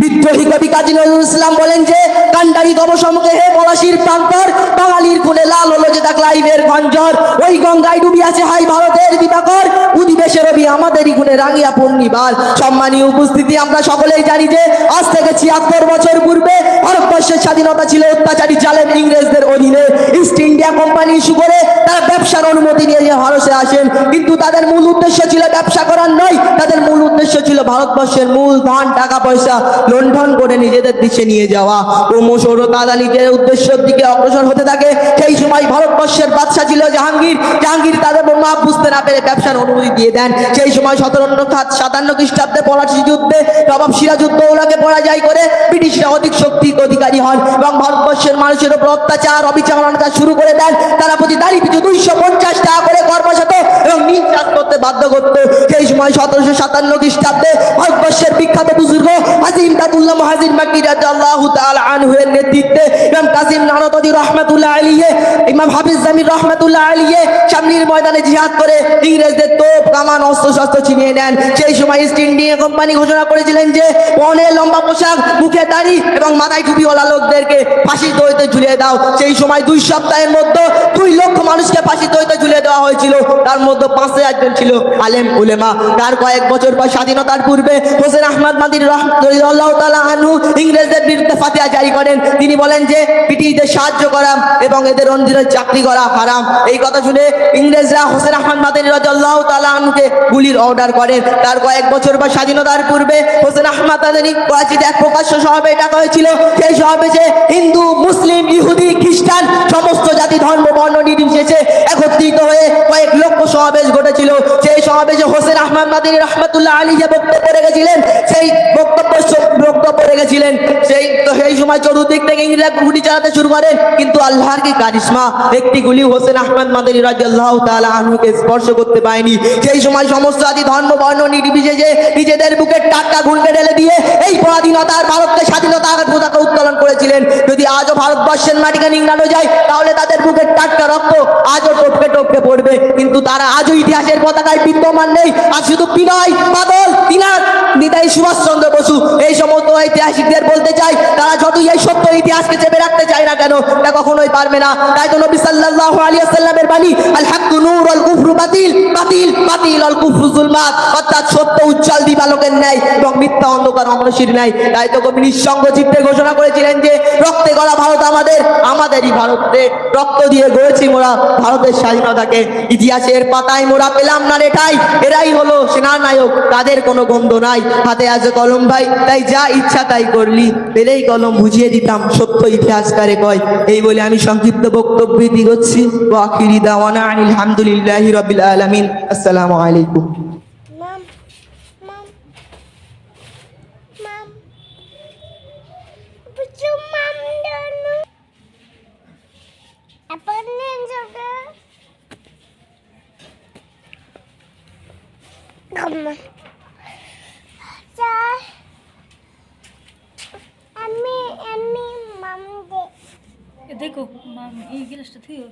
বিদ্রোহী কবি কাজী নজরুল ইসলাম বলেন যে, কান্ডারি তব সমুখে হে পলাশির প্রান্তর, বাঙালির খুনে লাল হলো যে তাক লাইভের গঞ্জর। ওই গঙ্গায় ডুবি আছে হাই ভারতের দিবাকর উদিবেশে রবি আমাদেরই গুণে রাঙিয়া পূর্ণিবার সম্মানীয় উপস্থিতি, আমরা সকলেই জানি যে, আজ থেকে ছিয়াত্তর বছর পূর্বে ভারতবর্ষের স্বাধীনতা ছিল অত্যাচারী জালেম ইংরেজদের অধীনে। ইস্ট ইন্ডিয়া কোম্পানি ইস্যু করে তারা ব্যবসার অনুমতি নিয়ে যে ভারতে আসেন, কিন্তু তাদের মূল উদ্দেশ্য ছিল ব্যবসা করার নয়, তাদের মূল উদ্দেশ্য ছিল ভারতবর্ষের মূল ধন, টাকা, পয়সা লুণ্ঠন করে নিজেদের দেশে নিয়ে যাওয়া। ক্রমশ ওরা তারা নিজের উদ্দেশ্যের দিকে অগ্রসর হতে থাকে। সেই সময় ভারতবর্ষের বাদশা ছিল জাহাঙ্গীর। জাহাঙ্গীর তাদের মাপ বুঝতে না পেরে ব্যবসার অনুমতি দিয়ে দেন। সেই সময় সতেরো সাতান্ন খ্রিস্টাব্দে পলাশি যুদ্ধে নবাব সিরাজউদ্দৌলাকে পরাজয় করে ব্রিটিশরা অধিক শক্তি অধিকারী হন এবং ভারতবর্ষের মানুষের উপর অত্যাচার, অবিচার শুরু করে দেন। তারা প্রতি দাঁড়ি পিছু পঞ্চাশ টাকা করে কর্মশত এবং নিজ করতে বাধ্য করতো। সেই সময় সতেরোশো সাতান্ন খ্রিস্টাব্দে ভারতবর্ষের বিখ্যাত বুজুর্গ হাজিম তাতুল্লাহ মহাজির মাকি রাদিয়াল্লাহ তাআলা আনহুর নেতৃত্বে ইমাম কাসিম নানতদি রহমাতুল্লাহ আলাইহি, ইমাম হাফিজ জামির রহমাতুল্লাহ আলাইহি সামনের ময়দানে জিহাদ করে ইংরেজদের তোপ, কামান অস্ত্র শস্ত্র ছিনিয়ে নেন। সেই সময় ইস্ট ইন্ডিয়া কোম্পানি ঘোষণা করেছিলেন যে অনেক লম্বা পোশাক, মুখে দাড়ি এবং মাথায় টুপিওয়ালা লোকদেরকে ফাঁসি দইতে ঝুলিয়ে দাও। সেই সময় দুই সপ্তাহের মধ্যে দুই লক্ষ মানুষকে ফাঁসি দইতে ঝুলিয়ে দেওয়া হয়েছিল। তার মধ্যে পাঁচে একজন ছিল আলেম উলেমা। তার কয়েক বছর পর স্বাধীনতার পূর্বে হোসেন আহমদ মাদির রহমতুল্লাহ আনহু ইংরেজদের বিরুদ্ধে ফাতিয়া জারি করেন। তিনি বলেন যে, ব্রিটিশদের সাহায্য করা এবং এদের অঞ্জনের চাকরি করা হারাম। এই কথা শুনে ইংরেজরা হোসেন আহমদ মাদির রাজাল্লাহ তালা আনহুকে গুলির অর্ডার করেন। তার কয়েক বছর পর স্বাধীনতার পূর্বে হোসেন আহমদ মাদানী করাচিতে এক প্রকাশ্য সমাবে ডাকা হয়েছিল। সেই সমাবেশে হিন্দু, মুসলিম, ইহুদি, খ্রিস্টান সমস্ত জাতি, ধর্ম, বর্ণ নির্বিশেষে একত্রিত হয়ে কয়েক লক্ষ সমাবেশ ঘটেছিল। সেই সমাবেশে হোসেন আহমদ মাদিনী রহমতুল্লাহ আলী যে বক্তব্য রেখেছিলেন, সেই বক্তব্য রেখেছিলেন সেই তো সেই সময় চতুর্দিক থেকে ইংরেজরা গুলি চালাতে শুরু করেন কিন্তু আল্লাহর কি কারিশমা? একটি গুলি হোসেন আহমদ মাদানী রাজিয়াল্লাহু তাআলা আনহুকে স্পর্শ করতে পারেনি। সেই সময় সমস্ত আদি ধর্ম, বর্ণ, নির্বিশেষে নিজেদের বুকের টাটকা ঘুরকে ঢেলে দিয়ে এই পরাধীনতার, ভারতকে স্বাধীনতা পতাকা করেছিলেন যদি আজও ভারতবর্ষের মাটিকে নিংড়ানো যায়, তাহলে তাদের বুকের টাটকা রক্ত আজও টপকে টপকে পড়বে। কিন্তু তারা আজও ইতিহাসের পতাকায় বিদ্যমান নেই। আর শুধু বিনয় বাদল তিনার নিতাই সুভাষচন্দ্র বসু। এই সমস্ত ঐতিহাসিকদের বলতে চাই, তারা যতই এই সত্য ইতিহাসকে চেপে রাখতে চায় না কেন? তা কখনোই পারবে না। তাই তো নবী সাল্লাল্লাহু আলাইহি সাল্লামের বাণী আল হাক্কু নূর আল কুফরু বাতিল বাতিল বাতিল আল কুফরু জুলমাত। অর্থাৎ সত্য উজ্জ্বল দিবালোকের ন্যায় এবং মিথ্যা অন্ধকার অমনশীর ন্যায়। তাই তো কবি নিঃসঙ্গ চিত্তে ঘোষণা করেছিলেন যে, রক্তে গলা ভারত আমাদের, আমাদেরই ভারতে রক্ত দিয়ে গড়েছি মোরা ভারতের স্বাধীনতাকে। ইতিহাসের পাতায় মোরা পেলাম না রেটাই এরাই হলো সেনানায়ক, তাদের কোনো গন্ধ নাই। হাতে আছে কলম ভাই, তাই যা ইচ্ছা তাই করলি। পেলেই কলম বুঝিয়ে দিতাম, সত্য ইতিহাসকারে কয়। এই বলে আমি সংক্ষিপ্ত বক্তব্য দিগচ্ছি। ও আখিরি দাওয়ানা আনিল হামদুলিল্লাহি রাব্বিল আলামিন। আসসালামু আলাইকুম। On. Cah. আমি আমি মাম দে দেখো মাম এই গ্লাসটা থুইও